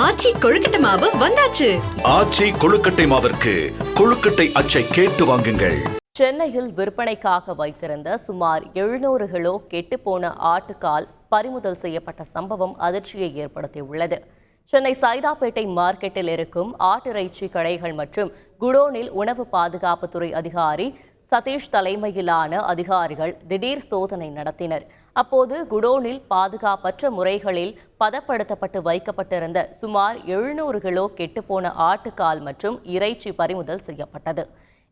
ஆச்சி கொழுக்கட்டை மாவு வந்தாச்சு. ஆச்சி கொழுக்கட்டை மாவிற்கு கொழுக்கட்டை அச்சை கேட்டு வாங்குங்கள். சென்னையில் விற்பனைக்காக வைத்திருந்த சுமார் எழுநூறு கிலோ கெட்டுப்போன ஆட்டுக்கால் பறிமுதல் செய்யப்பட்ட சம்பவம் அதிர்ச்சியை ஏற்படுத்தியுள்ளது. சென்னை சைதாப்பேட்டை மார்க்கெட்டில் இருக்கும் ஆட்டிறைச்சி கடைகள் மற்றும் குடோனில் உணவு பாதுகாப்புத்துறை அதிகாரி சதீஷ் தலைமையிலான அதிகாரிகள் திடீர் சோதனை நடத்தினர். அப்போது குடோனில் பாதுகாப்பற்ற முறைகளில் பதப்படுத்தப்பட்டு வைக்கப்பட்டிருந்த சுமார் எழுநூறு கிலோ கெட்டுப்போன ஆட்டுக்கால் மற்றும் இறைச்சி பறிமுதல் செய்யப்பட்டது.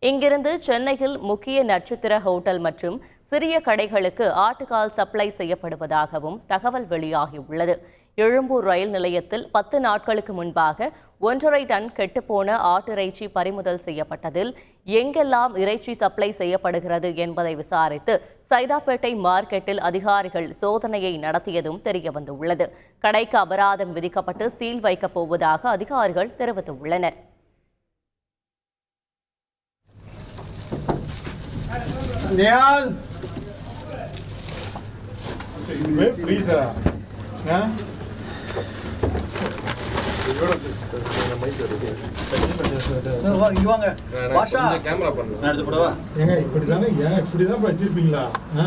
இங்கிருந்து சென்னையில் முக்கிய நட்சத்திர ஹோட்டல் மற்றும் சிறிய கடைகளுக்கு ஆட்டுக்கால் சப்ளை செய்யப்படுவதாகவும் தகவல் வெளியாகியுள்ளது எழும்பூர் ரயில் நிலையத்தில் பத்து நாட்களுக்கு முன்பாக ஒன்றரை டன் கெட்டுப்போன ஆட்டிறைச்சி பறிமுதல் செய்யப்பட்டதில் எங்கெல்லாம் இறைச்சி சப்ளை செய்யப்படுகிறது என்பதை விசாரித்து சைதாப்பேட்டை மார்க்கெட்டில் அதிகாரிகள் சோதனையை நடத்தியதும் தெரியவந்துள்ளது. கடைக்கு அபராதம் விதிக்கப்பட்டு சீல் வைக்கப் போவதாக அதிகாரிகள் தெரிவித்துள்ளனர். நியால்! கேமரா பண்ணு நான் எடுத்து போடவா ஏங்க இப்படி தானே ஏன் இப்படி தான் வச்சிருப்பீங்களா ஆ?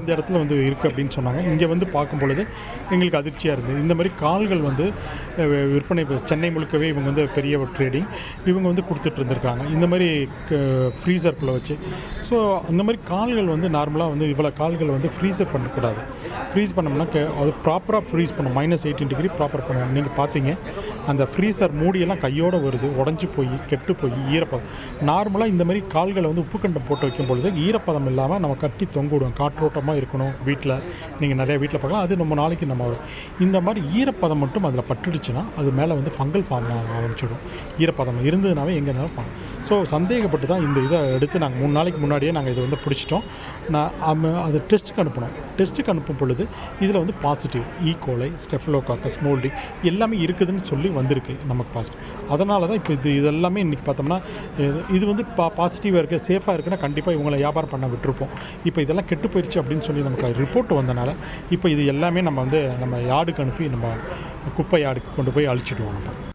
இந்த இடத்துல வந்து இருக்குது அப்படின்னு சொன்னாங்க. இங்கே வந்து பார்க்கும் பொழுது எங்களுக்கு அதிர்ச்சியாக இருந்தது. இந்த மாதிரி கால்கள் வந்து விற்பனை சென்னை முழுக்கவே இவங்க வந்து பெரிய ட்ரேடிங் இவங்க வந்து கொடுத்துட்டு இருந்திருக்காங்க. இந்த மாதிரி ஃப்ரீசர்க்குள்ளே வச்சு. ஸோ அந்த மாதிரி கால்கள் வந்து நார்மலாக வந்து இவ்வளோ கால்கள் வந்து ஃப்ரீசர் பண்ணக்கூடாது. ஃப்ரீஸ் பண்ணோம்னா க- அது ப்ராப்பராக ஃப்ரீஸ் பண்ணும் மைனஸ் எயிட்டின் டிகிரி ப்ராப்பர் பண்ணணும். நீங்கள் பார்த்தீங்க அந்த ஃப்ரீசர் மூடியெல்லாம் கையோடு வருது. உடஞ்சி போய் கெட்டு போய் ஈரப்பதம். நார்மலாக இந்த மாதிரி கால்களை வந்து உப்பு கண்டம் போட்டு வைக்கும் பொழுது ஈரப்பதம் இல்லாமல் நம்ம கட்டி தொங்க விடுவோம். காற்றோட்டமாக இருக்கணும் வீட்டில் நீங்கள் நிறைய வீட்டில் பார்க்கலாம். அது நம்ம நாளைக்கு நம்ம வரும். இந்த மாதிரி ஈரப்பதம் மட்டும் அதில் பட்டுடுச்சுன்னா அது மேலே வந்து ஃபங்கல் ஃபார்ம் ஆரம்பிச்சிடும். ஈரப்பதம் இருந்ததுனாவே எங்கே இருந்தாலும் ஸோ சந்தேகப்பட்டு தான் இந்த இதை எடுத்து நாங்கள் மூணு நாளைக்கு முன்னாடியே நாங்கள் இதை வந்து பிடிச்சிட்டோம். நான் அம்ம- அது டெஸ்ட்டுக்கு அனுப்பினோம். டெஸ்ட்டுக்கு அனுப்பும் பொழுது இதில் வந்து பாசிட்டிவ் ஈகோலை ஸ்டெஃப்லோகாக்கஸ் மோல்டி எல்லாமே இருக்குதுன்னு சொல்லி வந்திருக்கு நமக்கு பாசிட்டிவ் அதனால தான் இப்போ இது இதெல்லாமே இன்றைக்கி பார்த்தோம்னா இது- இது வந்து பா பாசிட்டிவாக இருக்குது சேஃபாக இருக்குன்னா கண்டிப்பாக இவங்களை வியாபாரம் பண்ண விட்டுருப்போம். இப்போ இதெல்லாம் கெட்டு போயிடுச்சு அப்படின்னு சொல்லி நமக்கு ரிப்போர்ட் வந்தனால இப்போ இது எல்லாமே நம்ம வந்து நம்ம யார்டுக்கு அனுப்பி நம்ம குப்பை யார்டுக்கு கொண்டு போய் அழிச்சிடுவோம் நம்ம.